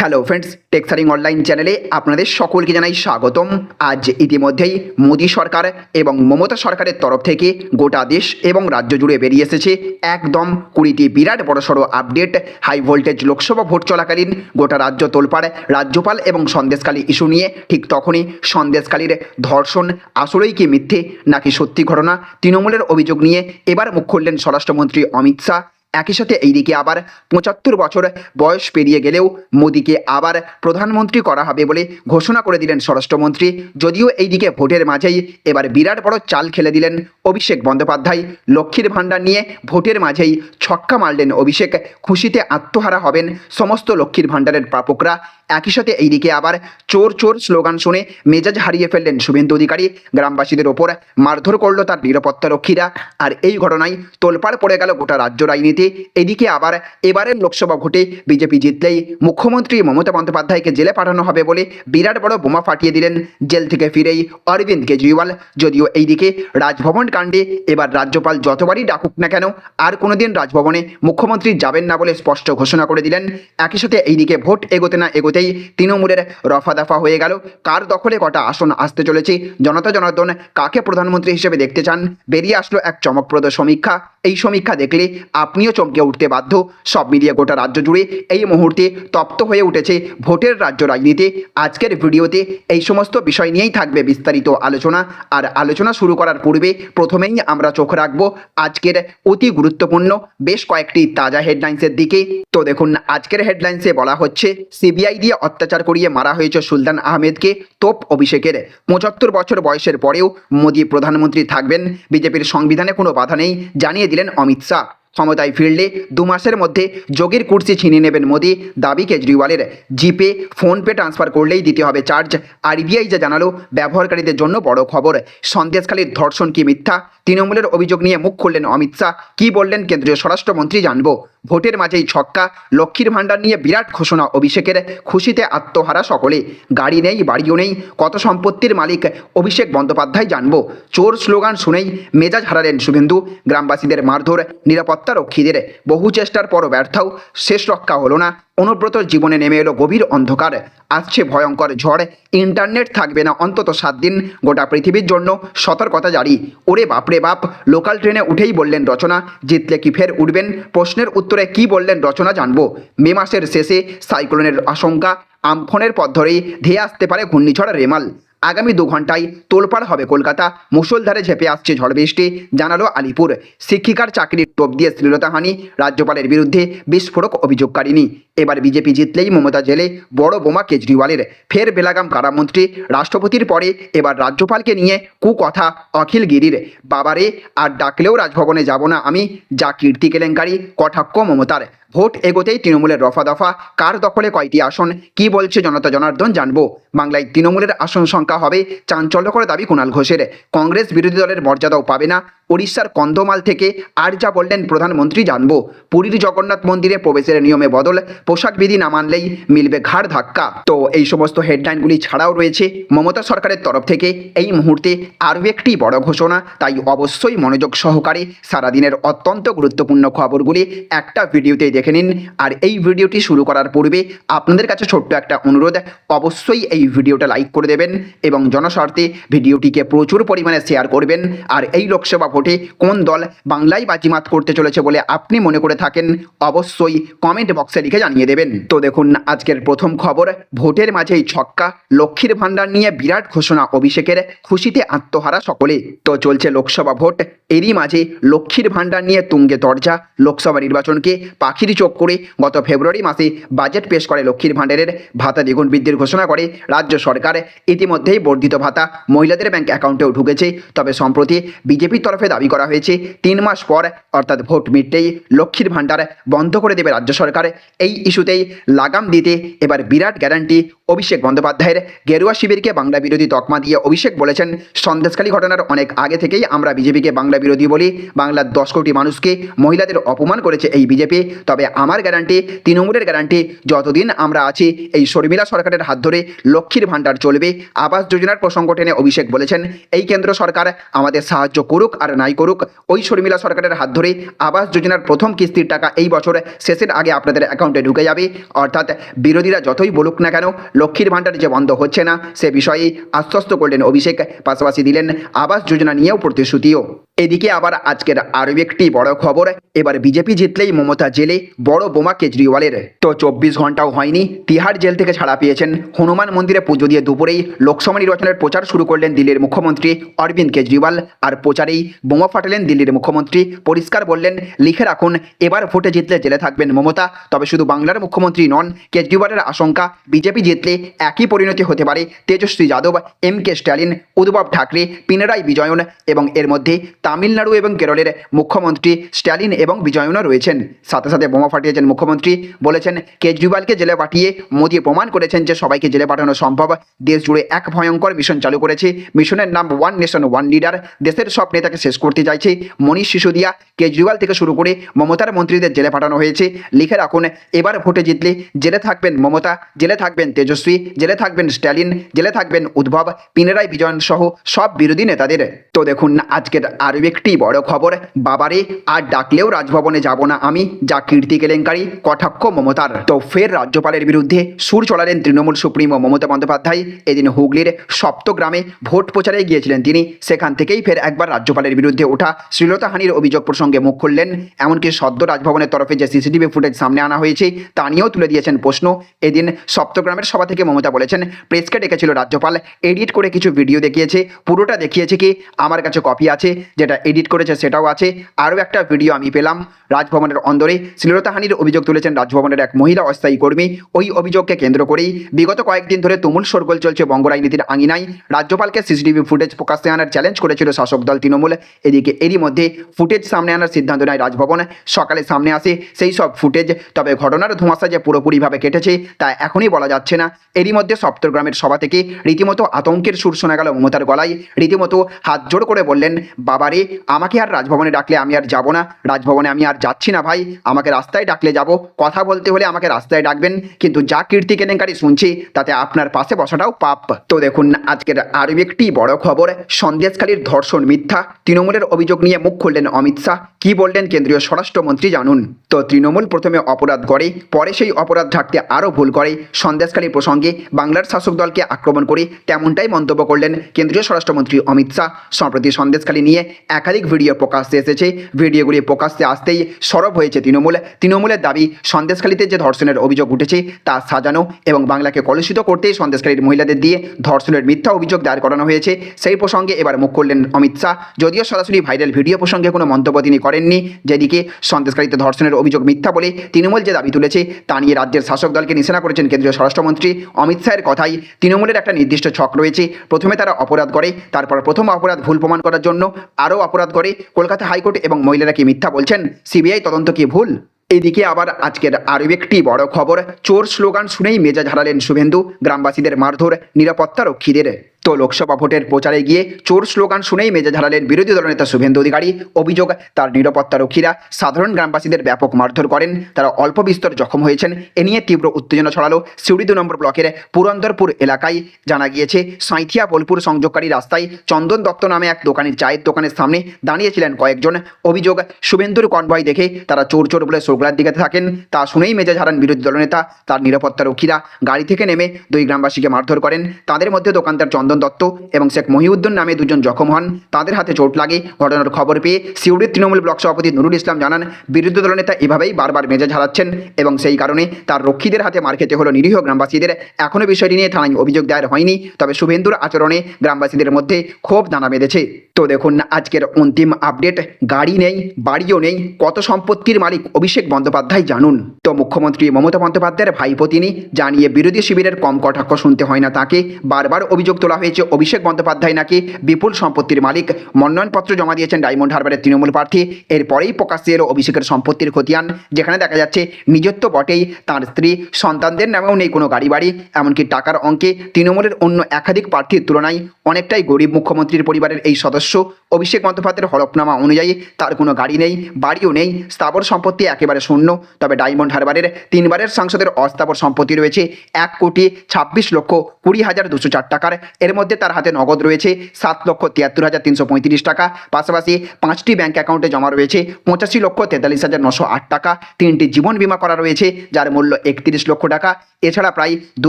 Hello friends টেক্সারিং online চ্যানেলে আপনাদের সকলকে জানাই স্বাগতম। আজ ইতিমধ্যেই মোদী সরকার এবং মমতা সরকারের তরফ থেকে গোটা দেশ এবং রাজ্য জুড়ে বেরিয়ে এসেছে একদম কুড়িটি বিরাট বড়সড় update. High voltage Lok Sabha vote চলাকালীন গোটা রাজ্য তোলপাড়, রাজ্যপাল এবং সন্দেশকালী ইস্যু নিয়ে ঠিক তখনই সন্দেশকালীর ধর্ষণ আসলেই কি মিথ্যে নাকি সত্যি ঘটনা? তৃণমূলের অভিযোগ নিয়ে এবার মুখ খুললেন স্বরাষ্ট্রমন্ত্রী অমিত শাহ। একই সাথে এইদিকে আবার পঁচাত্তর বছর বয়স পেরিয়ে গেলেও মোদীকে আবার প্রধানমন্ত্রী করা হবে বলে ঘোষণা করে দিলেন স্বরাষ্ট্রমন্ত্রী। যদিও এইদিকে ভোটের মাঝেই এবার বিরাট বড় চাল খেলে দিলেন অভিষেক বন্দ্যোপাধ্যায়। লক্ষ্মীর ভাণ্ডার নিয়ে ভোটের মাঝেই ছক্কা মারলেন অভিষেক। খুশিতে আত্মহারা হবেন সমস্ত লক্ষ্মীর ভাণ্ডারের প্রাপকরা। একই সাথে এইদিকে আবার চোর চোর স্লোগান শুনে মেজাজ হারিয়ে ফেললেন শুভেন্দু অধিকারী। গ্রামবাসীদের ওপর মারধর করল তার নিরাপত্তা রক্ষীরা। আর এই ঘটনায় তোলপাড় পড়ে গেল গোটা রাজ্য রাজনীতি। এদিকে আবার এবারের লোকসভা ভোটে বিজেপি জিতলেই মুখ্যমন্ত্রী মমতা বন্দ্যোপাধ্যায়কে জেলে পাঠানো হবে বলে বিরাট বড় বোমা ফাটিয়ে দিলেন জেল থেকে ফিরেই অরবিন্দ কেজরিওয়াল। যদিও এইদিকে রাজভবন কাণ্ডে এবার রাজ্যপাল যতবারই ডাকুক না কেন, আর কোনোদিন রাজভবনে মুখ্যমন্ত্রী যাবেন না বলে স্পষ্ট ঘোষণা করে দিলেন। একই সাথে এইদিকে ভোট এগোতে না এগোতেই তৃণমূলের রফা দফা হয়ে গেল। কার দখলে কটা আসন আসতে চলেছে? জনতা জনার্দন কাকে প্রধানমন্ত্রী হিসেবে দেখতে চান? বেরিয়ে আসলো এক চমকপ্রদ সমীক্ষা। এই সমীক্ষা দেখলে আপনিও চমকে উঠতে বাধ্য। সব মিলিয়ে গোটা রাজ্য জুড়ে এই মুহূর্তে তপ্ত হয়ে উঠেছে ভোটের রাজ্য রাজনীতি। আজকের ভিডিওতে এই সমস্ত বিষয় নিয়েই থাকবে বিস্তারিত আলোচনা। আর আলোচনা শুরু করার পূর্বে প্রথমেই আমরা চোখ রাখব আজকের অতি গুরুত্বপূর্ণ, বেশ কয়েকটি তাজা হেডলাইন্সের দিকে। তো দেখুন, আজকের হেডলাইন্সে বলা হচ্ছে সিবিআই দিয়ে অত্যাচার করিয়ে মারা হয়েছে সুলতান আহমেদকে তোপ অভিষেকের। পঁচাত্তর বছর বয়সের পরেও মোদী প্রধানমন্ত্রী থাকবেন। বিজেপির সংবিধানে কোনো বাধা নেই, জানিয়ে দিলেন অমিত শাহ। ক্ষমতায় ফিরলে দু মাসের মধ্যে যোগীর কুর্সি ছিনিয়ে নেবেন মোদী, দাবি কেজরিওয়ালের। জিপে ফোনপে ট্রান্সফার করলেই দিতে হবে চার্জ। আরবিআই যা জানালো, ব্যবহারকারীদের জন্য বড় খবর। সন্দেশখালীর ধর্ষণ কি মিথ্যা? তৃণমূলের অভিযোগ নিয়ে মুখ খুললেন অমিত শাহ। কী বললেন কেন্দ্রীয় স্বরাষ্ট্রমন্ত্রী জানব। ভোটের মাঝেই ছক্কা, লক্ষ্মীর ভাণ্ডার নিয়ে বিরাট ঘোষণা, অভিষেকের খুশিতে আত্মহারা সকলে। গাড়ি নেই, বাড়িও নেই, কত সম্পত্তির মালিক? অভিষেক বন্দ্যোপাধ্যায় জানব। চোর স্লোগান শুনেই মেজাজ হারালেন শুভেন্দু। গ্রামবাসীদের মারধর নিরাপত্তা রক্ষীদের বহু চেষ্টার পরও ব্যর্থও শেষ রক্ষা হলো না। অনুব্রতর জীবনে নেমে এলো গভীর অন্ধকার। আসছে ভয়ঙ্কর ঝড়। ইন্টারনেট থাকবে না অন্তত সাত দিন। গোটা পৃথিবীর জন্য সতর্কতা জারি। ওরে বাপরে বাপ, লোকাল ট্রেনে উঠেই বললেন রচনা। জিতলে কি ফের উঠবেন? প্রশ্নের উত্তরে কি বললেন রচনা জানব। মে মাসের শেষে সাইক্লোনের আশঙ্কা। আমফনের পথ ধরেই ধেয়ে আসতে পারে ঘূর্ণিঝড় রেমাল। আগামী দু ঘন্টায় তোলপাড় হবে কলকাতা। মুষলধারে ঝেপে আসছে ঝড় বৃষ্টি, জানালো আলিপুর। শিক্ষিকার চাকরির টোপ দিয়ে শ্লীলতাহানি রাজ্যপালের বিরুদ্ধে বিস্ফোরক অভিযোগকারিনী এবার বিজেপি জিতলেই মমতা জেলে বড় বোমা কেজরিওয়ালের। ফের বেলাগাম কারামন্ত্রী, রাষ্ট্রপতির পরে এবার রাজ্যপালকে নিয়ে কুকথা অখিল গিরির বাবারে, আর ডাকলেও রাজভবনে যাব না আমি, যা কীর্তি কেলেঙ্কারি, কটাক্ষ মমতার। ভোট এগোতেই তৃণমূলের রফা দফা। কার দখলে কয়টি আসন? কি বলছে জনতা জনার্দন? জানব। বাংলায় তৃণমূলের আসন সংখ্যা হবে চাঞ্চল্যকর দাবি কুণাল ঘোষের। কংগ্রেস বিরোধী দলের মর্যাদাও পাবে না। উড়িষ্যার কন্ধমাল থেকে আর যা বললেন প্রধানমন্ত্রী জানব। পুরীর জগন্নাথ মন্দিরে প্রবেশের নিয়মে বদল, পোশাক বিধি না মানলেই মিলবে ঘাড় ধাক্কা। তো এই সমস্ত হেডলাইনগুলি ছাড়াও রয়েছে মমতা সরকারের তরফ থেকে। এই মুহূর্তে আরও একটি বড় ঘোষণা, তাই অবশ্যই মনোযোগ সহকারে সারাদিনের অত্যন্ত গুরুত্বপূর্ণ খবরগুলি একটা ভিডিওতেই দেখে নিন। আর এই ভিডিওটি শুরু করার পূর্বে আপনাদের কাছে ছোট্ট একটা অনুরোধ, অবশ্যই এই ভিডিওটা লাইক করে দেবেন এবং জনস্বার্থে ভিডিওটিকে প্রচুর পরিমাণে শেয়ার করবেন। আর এই লোকসভা ভোটে কোন দল বাংলায় বাজিমাত করতে চলেছে বলে আপনি মনে করে থাকেন, অবশ্যই কমেন্ট বক্সে লিখে জানিয়ে দেবেন। তো দেখুন, আজকের প্রথম খবর, ভোটের মাঝেই ছক্কা, লক্ষ্মীর ভাণ্ডার নিয়ে বিরাট ঘোষণা অভিষেকের খুশিতে আত্মহারা সকলে। তো চলছে লোকসভা ভোট এরই মাঝে লক্ষ্মীর ভাণ্ডার নিয়ে তুঙ্গে দরজা লোকসভা নির্বাচনকে পাখির চোখ করে গত ফেব্রুয়ারি মাসে বাজেট পেশ করে লক্ষ্মীর ভাণ্ডারের ভাতা দ্বিগুণ বৃদ্ধির ঘোষণা করে রাজ্য সরকার। ইতিমধ্যেই বর্ধিত ভাতা মহিলাদের ব্যাংক অ্যাকাউন্টেও ঢুকেছে। তবে সম্প্রতি বিজেপির তরফে দাবি করা হয়েছে, তিন মাস পর অর্থাৎ ভোট মিটতেই লক্ষ্মীর ভাণ্ডার বন্ধ করে দেবে রাজ্য সরকার। এই ইস্যুতেই লাগাম দিতে এবার বিরাট গ্যারান্টি অভিষেক বন্দ্যোপাধ্যায়ের গেরুয়া শিবিরকে বাংলা বিরোধী তকমা দিয়ে অভিষেক বলেছেন সন্দেশকালী ঘটনার অনেক আগে থেকেই আমরা বিজেপিকে বাংলা বিরোধী বলি। বাংলার দশ কোটি মানুষকে মহিলাদের অপমান করেছে এই বিজেপি। তবে আমার গ্যারান্টি তৃণমূলের গ্যারান্টি যতদিন আমরা আছি, এই শর্মিলা সরকারের হাত ধরে লক্ষ্মীর ভাণ্ডার চলবে। আবাস যোজনার প্রসঙ্গ টেনে অভিষেক বলেছেন, এই কেন্দ্র সরকার আমাদের সাহায্য করুক আর নাই করুক। ওই শর্মিলা সরকারের হাত ধরে আবাস যোজনার প্রথম কিস্তির টাকা এই বছর শেষের আগে আপনাদের অ্যাকাউন্টে ঢুকে যাবে। অর্থাৎ বিরোধীরা যতই বলুক না কেন, লক্ষ্মীর ভাণ্ডার যে বন্ধ হচ্ছে না, সে বিষয়ে আশ্বস্ত করলেন অভিষেক। পাশাপাশি দিলেন আবাস যোজনা নিয়েও প্রতিশ্রুতিও। এদিকে আবার আজকের আরও একটি বড় খবর, এবার বিজেপি জিতলেই মমতা জেলে বড় বোমা কেজরিওয়ালের। তো চব্বিশ ঘন্টাও হয়নি, তিহার জেল থেকে ছাড়া পেয়েছেন হনুমান মন্দিরে পুজো দিয়ে দুপুরেই লোকসভা নির্বাচনের প্রচার শুরু করলেন দিল্লির মুখ্যমন্ত্রী অরবিন্দ কেজরিওয়াল। আর প্রচারেই বোমা ফাটালেন দিল্লির মুখ্যমন্ত্রী। পরিষ্কার বললেন, লিখে রাখুন, এবার ভোটে জিতলে জেলে থাকবেন মমতা। তবে শুধু বাংলার মুখ্যমন্ত্রী নন, কেজরিওয়ালের আশঙ্কা, বিজেপি জিতলে একই পরিণতি হতে পারে তেজস্বী যাদব, এম কে স্ট্যালিন উদ্ভব ঠাকরে, পিনারাই বিজয়ন এবং এর মধ্যে তামিলনাড়ু এবং কেরলের মুখ্যমন্ত্রী স্ট্যালিন এবং বিজয়নও রয়েছেন। সাথে সাথে বোমা ফাটিয়েছেন মুখ্যমন্ত্রী। বলেছেন, কেজরিওয়ালকে জেলে পাঠিয়ে মোদী প্রমাণ করেছেন যে সবাইকে জেলে পাঠানো সম্ভব। দেশ জুড়ে এক ভয়ঙ্কর মিশন চালু করেছে। মিশনের নাম ওয়ান নেশন ওয়ান লিডার দেশের সব নেতাকে শেষ করতে চাইছে মনীষ সিসোদিয়া। কেজরিওয়াল থেকে শুরু করে মমতার মন্ত্রীদের জেলে পাঠানো হয়েছে। লিখে রাখুন, এবার ভোটে জিতলে জেলে থাকবেন মমতা, জেলে থাকবেন তেজস্বী, জেলে থাকবেন স্ট্যালিন, জেলে থাকবেন উদ্ভব পিনারাই বিজয়ন সহ সব বিরোধী নেতাদের। তো দেখুন, আজকের আরও একটি বড় খবর, বাবারে, আর ডাকলেও রাজভবনে যাব না আমি, যা কীর্তি কেলেঙ্কারি, কটাক্ষ মমতার। তো ফের রাজ্যপালের বিরুদ্ধে সুর চড়ালেন তৃণমূল সুপ্রিমো মমতা বন্দ্যোপাধ্যায়। এদিন হুগলির সপ্তগ্রামে ভোট প্রচারে গিয়েছিলেন তিনি। সেখান থেকেই ফের একবার রাজ্যপালের বিরুদ্ধে ওঠা শ্লীলতাহানির অভিযোগ প্রসঙ্গে মুখ খুললেন। এমনকি সদ্য রাজভবনের তরফে যে সিসিটিভি ফুটেজ সামনে আনা হয়েছে, তা নিয়েও তুলে দিয়েছেন প্রশ্ন। এদিন সপ্তগ্রামের সভা থেকে মমতা বলেছেন, প্রেসকে ডেকেছিল রাজ্যপাল, এডিট করে কিছু ভিডিও দেখিয়েছে। পুরোটা দেখিয়েছে কি? আমার কাছে কপি আছে যেটা এডিট করেছে সেটাও আছে। আরও একটা ভিডিও আমি পেলাম রাজভবনের অন্দরে। শ্লীলতাহানির অভিযোগ তুলেছেন রাজভবনের এক মহিলা অস্থায়ী কর্মী। ওই অভিযোগকে কেন্দ্র করেই বিগত কয়েকদিন ধরে তুমুল সরগোল চলছে বঙ্গ রাজনীতির আঙিনায়। রাজ্যপালকে সিসিটিভি ফুটেজ প্রকাশ্যে আনার চ্যালেঞ্জ করেছিল শাসক দল তৃণমূল। এদিকে এরই মধ্যে ফুটেজ সামনে আনার সিদ্ধান্ত নেয় রাজভবন। সকালে সামনে আসে সেই সব ফুটেজ। তবে ঘটনার ধোঁয়াশা যে পুরোপুরিভাবে কেটেছে তা এখনই বলা যাচ্ছে না। এরই মধ্যে সপ্তগ্রামের সভা থেকে রীতিমতো আতঙ্কের সুর শোনা গেল মমতার গলায়। রীতিমতো হাত জোড় করে বললেন, বাবারে আমাকে আর রাজভবনে ডাকলে আমি আর যাব না। রাজভবনে আমি আর যাচ্ছি না ভাই। আমাকে রাস্তায় ডাকলে যাব। কথা বলতে হলে আমাকে রাস্তায় ডাকবেন। কিন্তু যা কীর্তি কেলেঙ্কারি শুনছি, তাতে আপনার পাশে বসাটাও পাপ। তো দেখুন, আজকের আরও একটি বড় খবর। সন্দেশখালীর ধর্ষণ মিথ্যা। তৃণমূলের অভিযোগ নিয়ে মুখ খুললেন অমিত শাহ। কি বললেন কেন্দ্রীয় স্বরাষ্ট্রমন্ত্রী জানুন। তো তৃণমূল প্রথমে অপরাধ করে, পরে সেই অপরাধ ঢাকতে আরও ভুল করে। সন্দেশখালী প্রসঙ্গে বাংলার শাসক দলকে আক্রমণ করে তেমনটাই মন্তব্য করলেন কেন্দ্রীয় স্বরাষ্ট্রমন্ত্রী অমিত শাহ। সম্প্রতি সন্দেশখালী নিয়ে একাধিক ভিডিও প্রকাশ্যে এসেছে। ভিডিওগুলি প্রকাশ্যে আসতেই সরব হয়েছে তৃণমূল। তৃণমূলের দাবি, সন্দেশখালীতে যে ধর্ষণের অভিযোগ উঠেছে তা সাজানো এবং বাংলাকে কলুষিত করতেই সন্দেশখালীর মহিলাদের দিয়ে ধর্ষণের মিথ্যা অভিযোগ দায়ের করানো হয়েছে। সেই প্রসঙ্গে এবার মুখ করলেন অমিত শাহ। যদিও সরাসরি ভাইরাল ভিডিও প্রসঙ্গে কোনো মন্তব্য তিনি করেননি, যেদিকে সন্দেশকারীতে ধর্ষণের অভিযোগ মিথ্যা বলে তৃণমূল যে দাবি তুলেছে তা নিয়ে রাজ্যের শাসক দলকে নিশানা করেছেন কেন্দ্রীয় স্বরাষ্ট্রমন্ত্রী অমিত শাহের কথাই তৃণমূলের একটা নির্দিষ্ট ছক রয়েছে। প্রথমে তারা অপরাধ করে, তারপর প্রথম অপরাধ ভুল প্রমাণ করার জন্য আরও অপরাধ করে কলকাতা হাইকোর্ট এবং মহিলারা কি মিথ্যা বলছেন? সিবিআই তদন্ত কি ভুল? এদিকে আবার আজকের আরও একটি বড় খবর। চোর স্লোগান শুনেই মেজাজ হারালেন শুভেন্দু, গ্রামবাসীদের মারধর, নিরাপত্তা রক্ষীদের। তো লোকসভা ভোটের প্রচারে গিয়ে চোর স্লোগান শুনেই মেজাজ হারালেন বিরোধী দলনেতা শুভেন্দু অধিকারী। অভিযোগ, তার নিরাপত্তা রক্ষীরা সাধারণ গ্রামবাসীদের ব্যাপক মারধর করেন। তারা অল্প বিস্তর জখম হয়েছেন। এ নিয়ে তীব্র উত্তেজনা ছড়ালো সিউড়ি দু নম্বর ব্লকের পুরন্দরপুর এলাকায়। জানা গিয়েছে, সাঁইথিয়া বোলপুর সংযোগকারী রাস্তায় চন্দন দত্ত নামে এক দোকানের চায়ের দোকানের সামনে দাঁড়িয়েছিলেন কয়েকজন। অভিযোগ, শুভেন্দুর কনভয় দেখে তারা চোর চোর বলে সোগলার দিকে থাকেন। তা শুনেই মেজাজ হারান বিরোধী দলনেতা তার নিরাপত্তা রক্ষীরা গাড়ি থেকে নেমে দুই গ্রামবাসীকে মারধর করেন। তাদের মধ্যে দোকানদার চন্দন দত্ত এবং শেখ মহিউদ্দিন নামে দুজন জখম হন। তাদের হাতে চোট লাগে। ঘটনার খবর পেয়ে সিউড়ির তৃণমূল ব্লক সভাপতি নুরুল ইসলাম জানান, বিরোধী দলনেতা এভাবেই বারবার মেজাজ হারাচ্ছেন এবং সেই কারণে তার রক্ষীদের হাতে মার খেতে হলো নিরীহ গ্রামবাসীদের। এখনও বিষয়টি নিয়ে থানায় অভিযোগ দায়ের হয়নি, তবে শুভেন্দুর আচরণে গ্রামবাসীদের মধ্যে ক্ষোভ দানা বেঁধেছে। তো দেখুন, আজকের অন্তিম আপডেট, গাড়ি নেই, বাড়িও নেই, কত সম্পত্তির মালিক অভিষেক বন্দ্যোপাধ্যায় জানুন। তো মুখ্যমন্ত্রী মমতা বন্দ্যোপাধ্যায়ের ভাইপো তিনি, জানিয়ে বিরোধী শিবিরের কম কটাক্ষ শুনতে হয় না তাকে, বারবার অভিযোগ তোলা অভিষেক বন্দ্যোপাধ্যায় নাকি বিপুল সম্পত্তির মালিক। মনোনয়নপত্র জমা দিয়েছেন ডায়মন্ড হারবারের তৃণমূল প্রার্থী। এরপরেই প্রকাশ্যে এলো অভিষেকের সম্পত্তির খতিয়ান, যেখানে দেখা যাচ্ছে নিজত্ব বটেই তার স্ত্রী সন্তানদের নামেও নেই কোনো গাড়ি বাড়ি এমনকি টাকার অঙ্কে তৃণমূলের অন্য একাধিক প্রার্থীর তুলনায় অনেকটাই গরিব মুখ্যমন্ত্রীর পরিবারের এই সদস্য। অভিষেক বন্দ্যোপাধ্যায়ের হলফনামা অনুযায়ী তার কোনো গাড়ি নেই, বাড়িও নেই, স্থাবর সম্পত্তি একেবারে শূন্য। তবে ডায়মন্ড হারবারের তিনবারের সাংসদের অস্থাবর সম্পত্তি রয়েছে এক কোটি ছাব্বিশ লক্ষ কুড়ি হাজার দুশো চার টাকার। এর মধ্যে তার হাতে নগদ রয়েছে। সাত লক্ষ তিয়াত্তর হাজার তিনশো পঁয়ত্রিশ টাকা। পাশাপাশি পাঁচটি ব্যাংক অ্যাকাউন্টে জমা রয়েছে পঁচাশি লক্ষ তেতাল্লিশ হাজার নশো আট টাকা। তিনটি জীবন বিমা করা রয়েছে, যার মূল্য একত্রিশ লক্ষ টাকা। এছাড়া প্রায় দু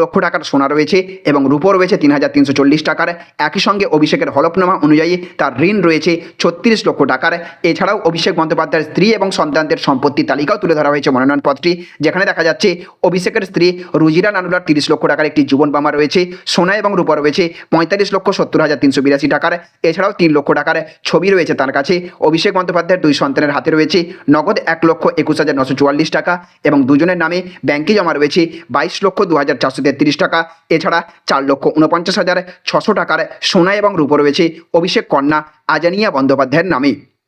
লক্ষ টাকার সোনা রয়েছে এবং রূপো রয়েছে তিন হাজার তিনশো চল্লিশ টাকার। একই সঙ্গে অভিষেকের হলফনামা অনুযায়ী তার ঋণ রয়েছে ছত্রিশ লক্ষ টাকার। এছাড়াও অভিষেক বন্দ্যোপাধ্যায়ের স্ত্রী এবং সন্তানদের সম্পত্তির তালিকাও তুলে ধরা হয়েছে মনোনয়নপত্রটি যেখানে দেখা যাচ্ছে অভিষেকের স্ত্রী রুজিরা নানুলার তিরিশ লক্ষ টাকার একটি জীবন বামা রয়েছে, সোনা এবং রূপা রয়েছে। পঁয়তাল্লিশ লক্ষ সত্তর হাজার তিনশো বিরাশি টাকার। এছাড়াও তিন লক্ষ টাকার ছবি রয়েছে তার কাছে। অভিষেক বন্দ্যোপাধ্যায়ের দুই সন্তানের হাতে রয়েছে নগদ এক লক্ষ একুশ হাজার নশো চুয়াল্লিশ টাকা এবং দুজনের নামে ব্যাংকে জমা রয়েছে বাইশ লক্ষ দু হাজার চারশো তেত্রিশ টাকা। এছাড়া চার লক্ষ উনপঞ্চাশ হাজার ছশো টাকার সোনা এবং রূপো রয়েছে। অভিষেক কন্যা আজানিয়া বন্দ্যোপাধ্যায়ের নামে।